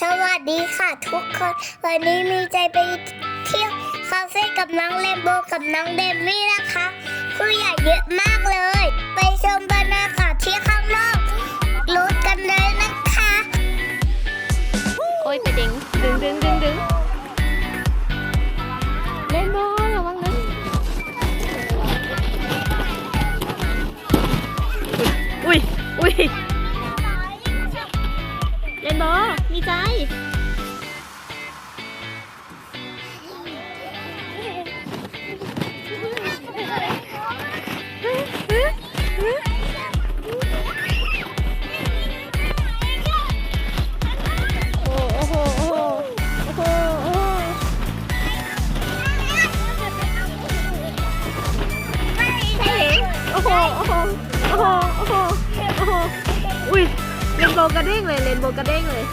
สวัสดีค่ะทุกคน วันนี้มีใจไปเที่ยวคาเฟ่กับน้องเลมโบกับน้องเดมมี่นะคะผู้ใหญ่เยอะมากเลย ไปชมบรรยากาศที่ข้างนอกรถกันเลยนะคะ โอ้ยไปดึงดึงดึงดึงดึง ใจโอ้โหโอ้โห โอ้โห โอ้โห โอ้โห โอ้โห โอ้โห โอ้โห โอ้โห อุ้ยเรนโบว์กระเด้งเลยเรนโบว์กระเด้งเลย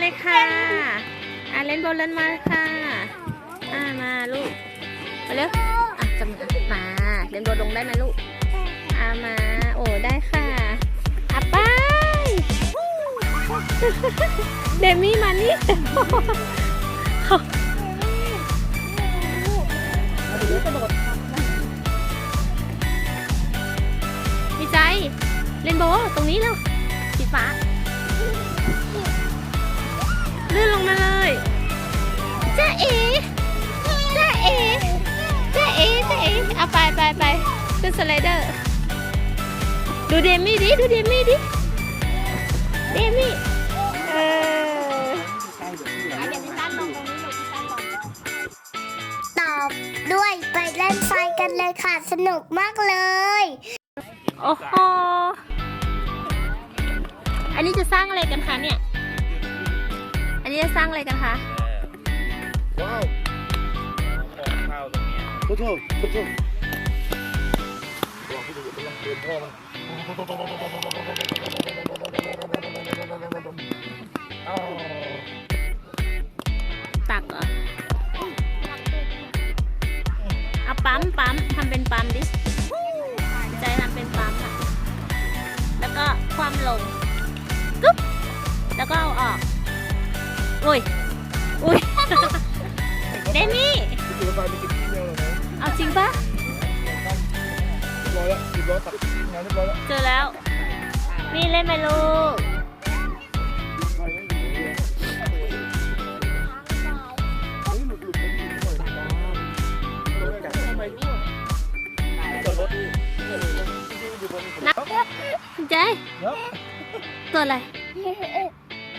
เลยค่ะ อะเล่นบอลเล่นมาค่ะ อ่ามาลูก มาเร็วอะจำมา เล่นบอลลงได้ไหมลูก อ่ามา โอ้ได้ค่ะอะไปเดมี่มานี่มีใจ เล่นโบตรงนี้แล้วสีฟ้า ลื่นลงมาเลยจ้าเอ๋จ้าเอ๋จ้าเอ๋จ้าเอ๋เอาไปไปไปขึ้นสไลเดอร์ ดูเดมี่ดิ ดูเดมี่ดิ เดมี่ เออตอบด้วยไปเล่นไฟกันเลยค่ะ สนุกมากเลย โอ้โห อันนี้จะสร้างอะไรกันคะเนี่ยอั นนี้จะสร้างอะไรกันคะ ว้าวของข้าวตรงนี้โทษโทษโทษโทษบอกให้ดูกำลังเดินพ่อมาอ้าวตักเหรอเอาปั๊มปั๊มทำเป็นปั๊มดิ ร้อยตัดงาเรียบร้อยแล้วเจอแล้ววิ่เล่นไหมลูกนักใจตัวอะไร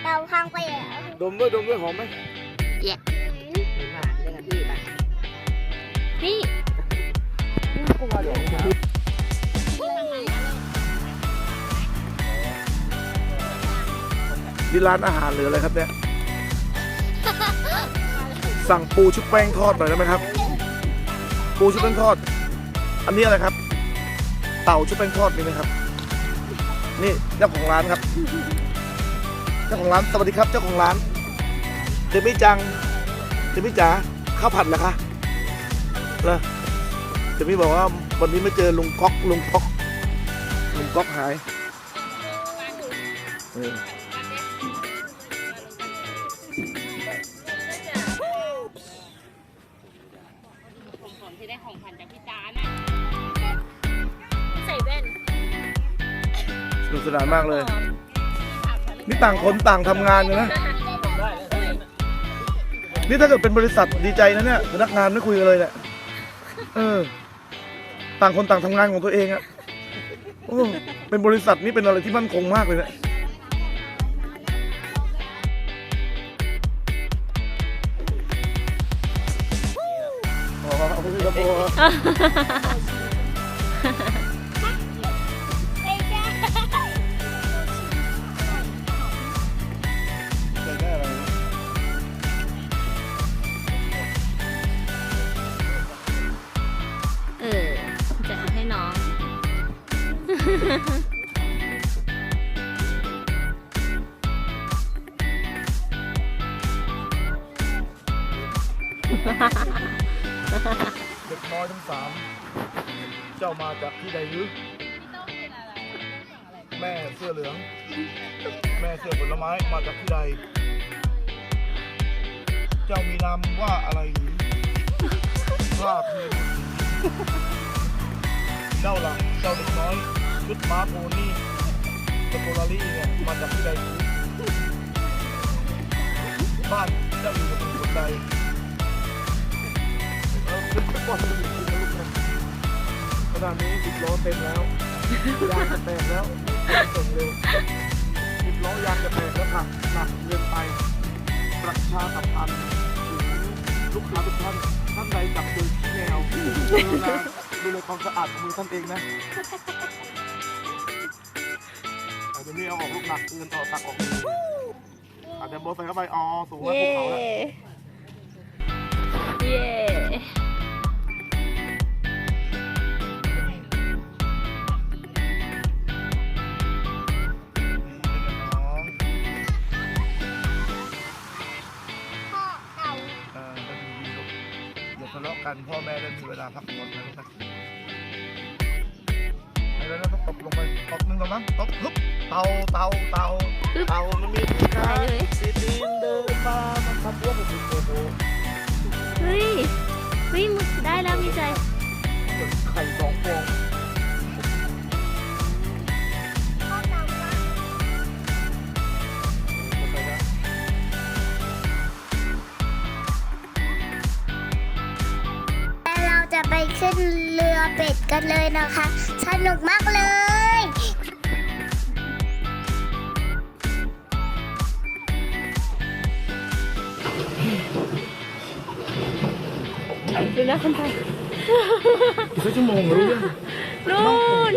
เราพังไปแล้ว ดมด้วยดมด้วยหอมไหม นี่ร้านอาหารหรืออะไรครับเนี่ย สั่งปูชุบแป้งทอดหน่อยได้ไหมครับ ปูชุบแป้งทอด อันนี้อะไรครับ เต่าชุบแป้งทอดมีไหมครับ นี่เจ้าของร้านครับ เจ้าของร้านสวัสดีครับ เจ้าของร้านเดมี่จังเดมี่จ๋าข้าวผัดเหรอคะเหรอเดมี่บอกว่าวันนี้ไม่เจอลุงก๊อกลุงก๊อกลุงก๊อกหายเสนุกสนานมากเลย นี่ต่างคนต่างทำงานกันนะ นี่ถ้าเกิดเป็นบริษัทดีใจนะเนี่ยพนักงานไม่คุยกันเลยเนี่ยเออ ต่างคนต่างทำงานของตัวเองอะโอ้เป็นบริษัทนี่เป็นอะไรที่มั่นคงมากเลยเนี่ยอ๋อเอาไปที่กระ เด็กน้อยทั้งสาม เจ้ามาจากที่ใดหรือ แม่เสื้อเหลือง แม่เสื้อผลไม้มาจากที่ใด เจ้ามีนามว่าอะไรหรือข้าคือเจ้าหล่ะเจ้าเด็กน้อยชุดม้าโพนี่สโกลารี่เนี่ยมาจากที่ใดหรือบ้านเจ้าอยู่กับคนใด เราขึ้นไปก่อนเลยลูกนะขณะนี้สิบล้อเต็มแล้วยางจะแตกแล้วส่งเร็วสิบล้อยางจะแตกแล้วค่ะหนักเกินไปประชาสัมพันธ์ถึงลูกค้าทุกท่านท่านใดจับเจอขี้แมวดูแลดูแลความสะอาดของมือท่านเองนะอาจจะไม่เอาออกลูกหนักเกินต่อตักออกมืออาจจะโบใส่เข้าไปอ๋อสูงแล้วเย้ภูเขาแล้วเกันพ่อแม่ได้มีเวลาพักผ่อนนะลูกนะไปแล้วนะต้องตบลงไปตบหนึ่งก่อนมั้งตบฮึบเตาเตาเตาเตามันมีที่ไปขาเลยตีนเดินมามันทำวัวเป็นโอ้โตเฮ้ยเฮ้ยมึงได้แล้วมีใจ เรือเป็ดกันเลยนะคะ สนุกมากเลยดูนะคนไทยอีกสักชั่วโมงรู้ยังนู่น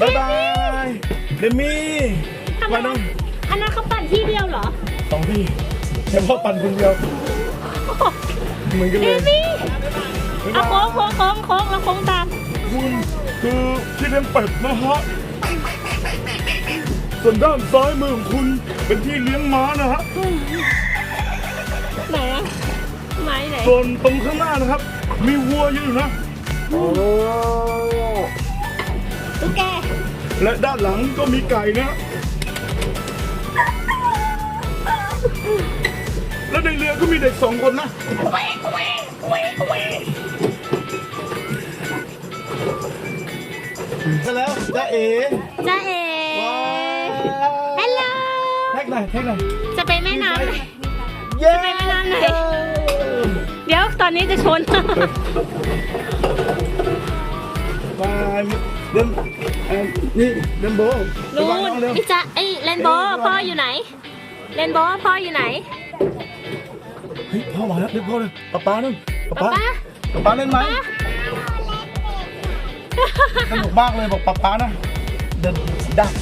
บ๊ายบายเดมี่ทำไมมาน้องอันนั้นเขาปั่นที่เดียวเหรอสองพี่แค่พ่อปั่นคนเดียวเหมือนกันเดเลยมี่บ๊าย เอาบายโค้งโค้งโค้งโค้งแล้วโค้งตามคุณคือที่เลี้ยงเป็ดนะฮะ ส่วนด้านซ้ายมือของคุณเป็นที่เลี้ยงม้านะฮะ ไหนอะไม้ไหนส่วนตรงข้างหน้านะครับ มีวัวอยู่นะโอ้ตุ๊กแกและด้านหลังก็มีไก่นะและในเรือก็มีเด็กสองคนนะ ซะแล้วจ้าเอ๋จ้าเอ๋ว้าวฮัลโหลแท็กหน่อยแท็กหน่อยจะไปแม่น้ำไหนเย้ไปแม่น้ำไหนเดี๋ยวตอนนี้จะชนบายเดินเอ่อนี่เดินโบนู่ระวังนน้องเร็วพี่จ๊ะไอ้ยเลนโบว์พ่ออยู่ไหน เลนโบว์พ่ออยู่ไหนเฮ้ยพ่อมาแล้วเรียกพ่อเลยป๊าป๊านั่นป๊าป๊าป๊าป๊าป๊าป๊าเล่นไหม สนุกมากเลยบอกป๊าป๊านะ เดินดัก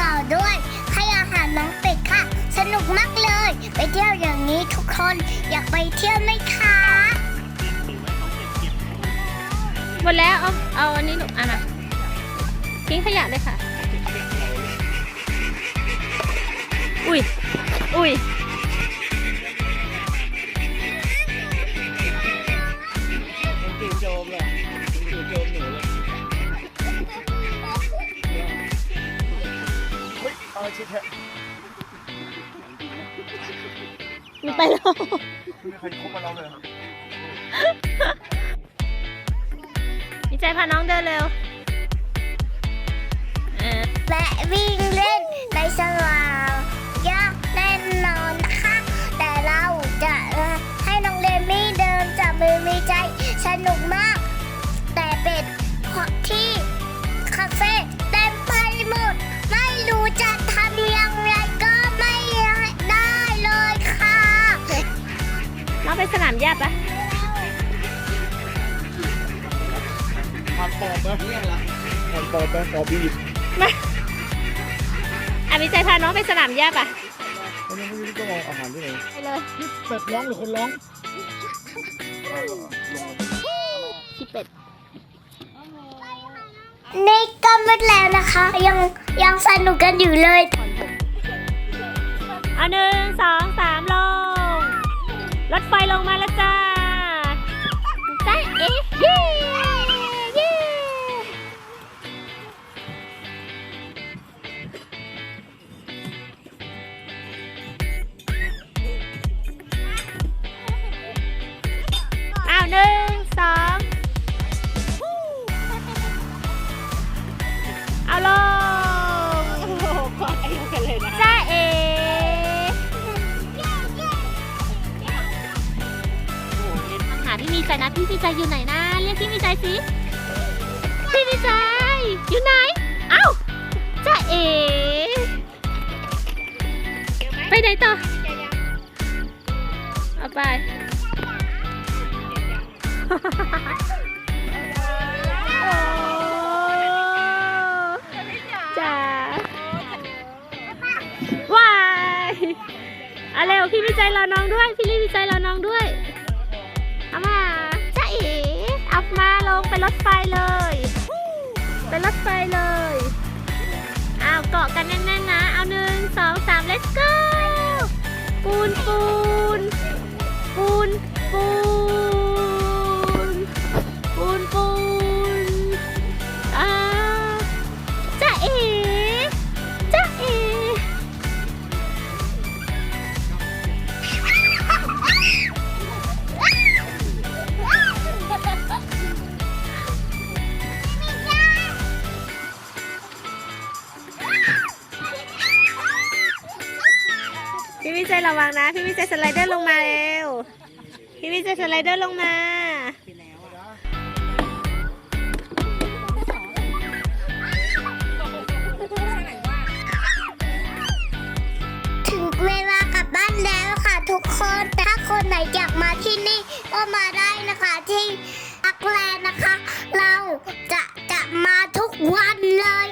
ต่อด้วยให้อาหารน้องเป็ดค่ะ สนุกมากเลย ไปเที่ยวอย่างนี้ทุกคนอยากไปเที่ยวไหมคะหมดแล้วเอาเอาอันนี้หนูอะนะทิ้งขยะเลยค่ะ อุ้ยอุ้ย ฮ้ยเอาชิคแฮะมันไปแล้ว ไม่มีใครคบมาเราเลยดีใจพาน้องเดินเร็วเออและวิ่งเล่นในสน หญ้าปะผ่านปอบนะผ่านปอบนะปอบบีบมาอะวิจัยพาน้องไปสนามหญ้าปะวันนี้ไม่รู้จะมองอาหารที่ไหนไปเลยนี่เป็ดร้องหรือคนร้องขี้เป็ดนี่ก็มืดแล้วนะคะ ยังยังสนุกกันอยู่เลยอะหนึ่งสองสามลง รถไฟลงมาแล้ว ใจนะพี่มีใจอยู่ไหนนะเรียกพี่มีใจสิพี่มีใจอยู่ไหนเอ้าจ้าเอ๋ไปไหนต่อเอาไปจ้าว้ายเอาเร็วพี่วิจัยรอน้องด้วย พี่ลี่วิจัยรอน้องด้วยเอามา มาลงไปรถไฟเลย เป็นรถไฟเลยเอาเกาะกันแน่นๆนะ เอาหนึ่งสองสาม let's go ปูนปูน วิจัยระวังนะ พี่วิจัยสไลเดอร์ลงมาเร็ว พี่วิจัยสไลเดอร์ลงมา ถึงเวลากลับบ้านแล้วค่ะทุกคน ถ้าคนไหนอยากมาที่นี่ก็มาได้นะคะที่อักแลนนะคะ เราจะจะมาทุกวันเลย